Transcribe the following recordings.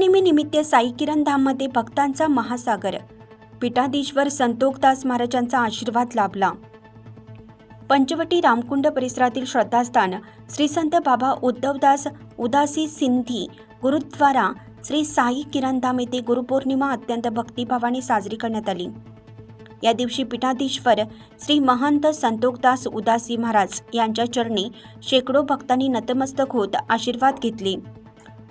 पौर्णिमेनिमित्त साई किरण धाममध्ये भक्तांचा महासागर. पीठाधीश्वर संतोखदास महाराजांचा आशीर्वाद लाभला. पंचवटी रामकुंड परिसरातील श्रद्धास्थान श्री संत बाबा उद्धवदास उदासी सिंधी गुरुद्वारा श्री साई किरणधाम येथे गुरुपौर्णिमा अत्यंत भक्तिभावाने साजरी करण्यात आली. या दिवशी पीठाधीश्वर श्री महंत संतोखदास उदासी महाराज यांच्या चरणी शेकडो भक्तांनी नतमस्तक होत आशीर्वाद घेतले.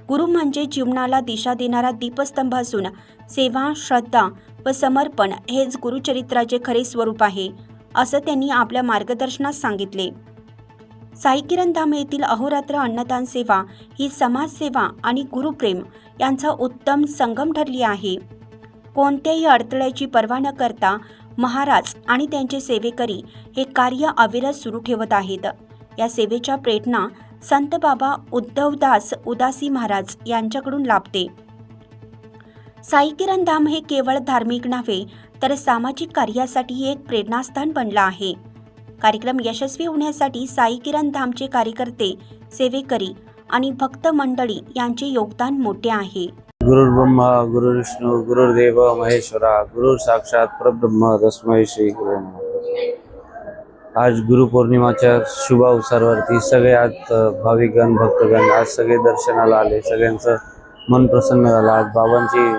गुरु म्हणजे जीवनाला दिशा देणारा दीपस्तंभ असून सेवा श्रद्धा व समर्पण हेच गुरुचरित्राचे खरे स्वरूप आहे असं त्यांनी आपल्या मार्गदर्शनात सांगितले. साईकिरण धाम येथील अहोरात्र अन्नदान सेवा ही समाजसेवा आणि गुरुप्रेम यांचा उत्तम संगम ठरली आहे. कोणत्याही अडथळ्याची पर्वा न करता महाराज आणि त्यांचे सेवेकरी हे कार्य अविरत सुरू ठेवत आहेत. या सेवेच्या प्रेरणा संत बाबा उद्धवदास उदासी महाराज यांच्याकडून लाभते. साईकिरण धाम हे केवळ धार्मिक नव्हे तर सामाजिक कार्यासाठी एक प्रेरणास्थान बनलं आहे. कार्यक्रम यशस्वी होण्यासाठी साई किरण धामचे कार्यकर्ते सेवेकरी आणि भक्त मंडळी यांचे योगदान मोठे आहे. गुरुर्ब्रह्मा गुरुर्विष्णू गुरुर्देव महेश्वरा गुरु साक्षात परब्रह्म तस्मै श्री गुरु आज गुरुपौर्णिमाच्या शुभ अवसरावरती सगळे आज भाविकगण भक्तगण आज सगळे दर्शनाला आले. सगळ्यांचं मन प्रसन्न झालं. आज बाबांची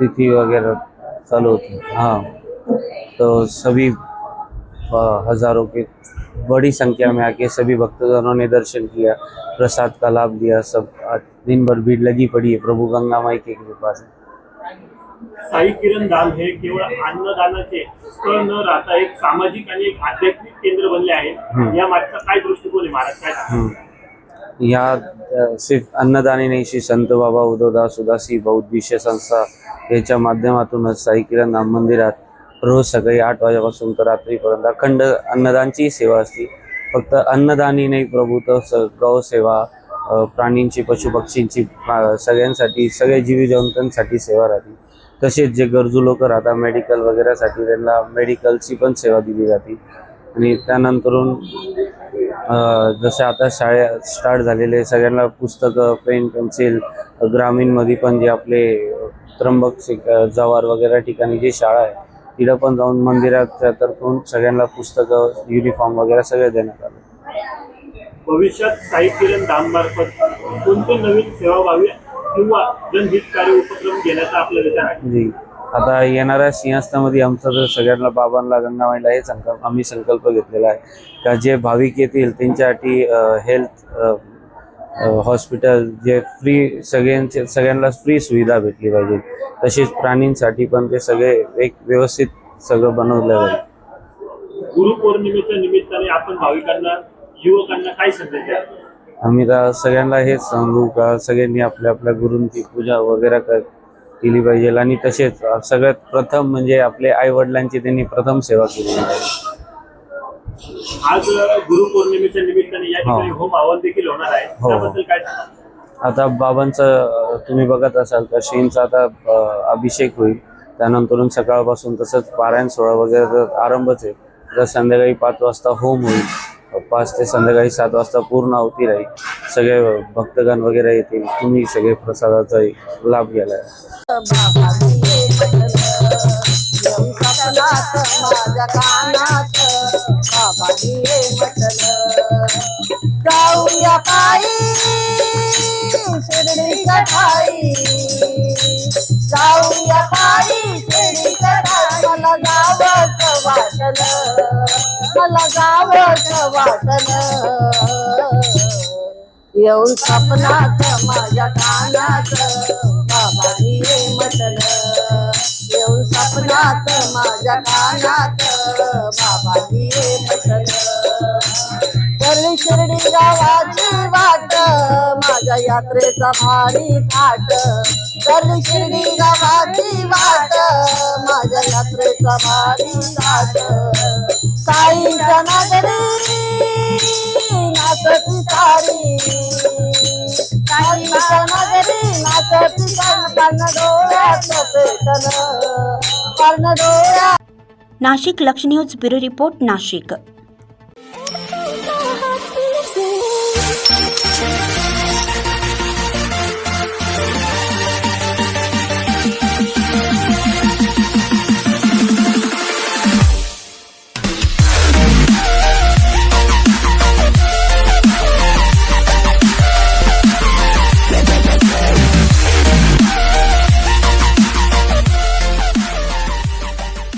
तिथी वगैरे चालू होती. हाँ. तो सभी हजारों की बड़ी संख्या में आके सभी भक्तजनों ने दर्शन किया प्रसाद का लाभ लिया सब आज दिन भर भीड़ लगी पड़ी है प्रभु गंगा माई की कृपा से। साई किरण धाम हे केवळ अन्नदानाचे स्थळ न राहता एक सामाजिक आणि एक आध्यात्मिक केंद्र बनले आहे. या मागचा काय दृष्टिकोन आहे महाराज काय सांगता? हम्म. यहाँ अ, सिर्फ अन्नदानी नाही श्री संत बाबा उदोदास उदासी बौद्धिश संस्था याच्या माध्यमातूनच साई किरण धाम मंदिरात रोज सकाळी आठ वाजेपासून तर रात्रीपर्यंत अखंड अन्नदानची सेवा असते फक्त अन्नदानी नाही प्रभू तर स- गौसेवा अ, प्राणींची पशुपक्षींची अ, सगळ्यांसाठी सगळ्या जीवी जंतूंसाठी सेवा राहते तसेच जे गरजू लोक राहतात मेडिकल वगैरेसाठी त्यांना मेडिकलची पण सेवा दिली जाते. आणि त्यानंतरून जसे आता शाळे स्टार्ट झालेले सगळ्यांना पुस्तकं पेन पेन्सिल ग्रामीणमध्ये पण जे आपले त्र्यंबक शिक- वगैरे ठिकाणी जी शाळा आहे तिथं पण जाऊन मंदिराच्या तर्फून सगळ्यांना पुस्तकं युनिफॉर्म वगैरे सगळं देण्यात आलं. भविष्यात साई किरण धाम मार्फत नवीन सेवा व्हावी किंवा जनहितकारी उपक्रम घेण्याचा आपला विचार आहे. जी. आता येणाऱ्या सिंहस्थामध्ये आमचं तर सगळ्यांना बाबांना गंगामाईला हे संकल्प आम्ही संकल्प घेतलेला आहे. का जे भाविक येतील त्यांच्यासाठी हेल्थ हॉस्पिटल जे फ्री सगळ्यांचे सगळ्यांना फ्री सुविधा भेटली पाहिजे. तसेच प्राणींसाठी पण ते सगळे एक व्यवस्थित सगळं बनवलं जाईल गुरुपौर्णिमेच्या निमित्ताने आपण भाविकांना युवकांना काय संदेश द्याल? आम्ही तर सगळ्यांना हेच सांगू का सगळ्यांनी आपल्या आपल्या गुरूंची पूजा वगैरे कर केली पाहिजे. आणि तसेच सगळ्यात प्रथम म्हणजे आपले आई वडिलांची त्यांनी प्रथम सेवा केली पाहिजे. आज गुरुपौर्णिमेच्या निमित्ताने या ठिकाणी हो. होम हवन देखील होणार आहे. हो. त्याबद्दल काय सांगा आता बाबांचं तुम्ही बघत असाल तर श्रींचा आता अं, अभिषेक होईल. त्यानंतरून सकाळपासून तसंच पारायण सोहळा वगैरे तर आरंभच आहे. तर संध्याकाळी पाच वाजता होम होईल. पाच ते संध्याकाळी सात वाजता पूर्ण आहुती राहील. सगळे भक्तगण वगैरे येतील. तुम्ही सगळे प्रसादाचा लाभ घ्यायला जाऊया पायी जाऊया मला येऊन सपनात माझ्या कानात बाबा म्हटलं. येऊन सपनात माझ्या कानात बाबा हे म्हटलं. करली शिर्डी गावाची वाट माझ्या यात्रेचा भारी थाट. करली शिर्डी गावाची वाट माझ्या यात्रेचा भारी थाट. साईच्या नगरी नाचती तारी साईच्या नगरी नाचती कर्ण डोळ्यात पेटल. कर्ण डोळ्या नाशिक लक्ष न्यूज ब्युरो रिपोर्ट नाशिक.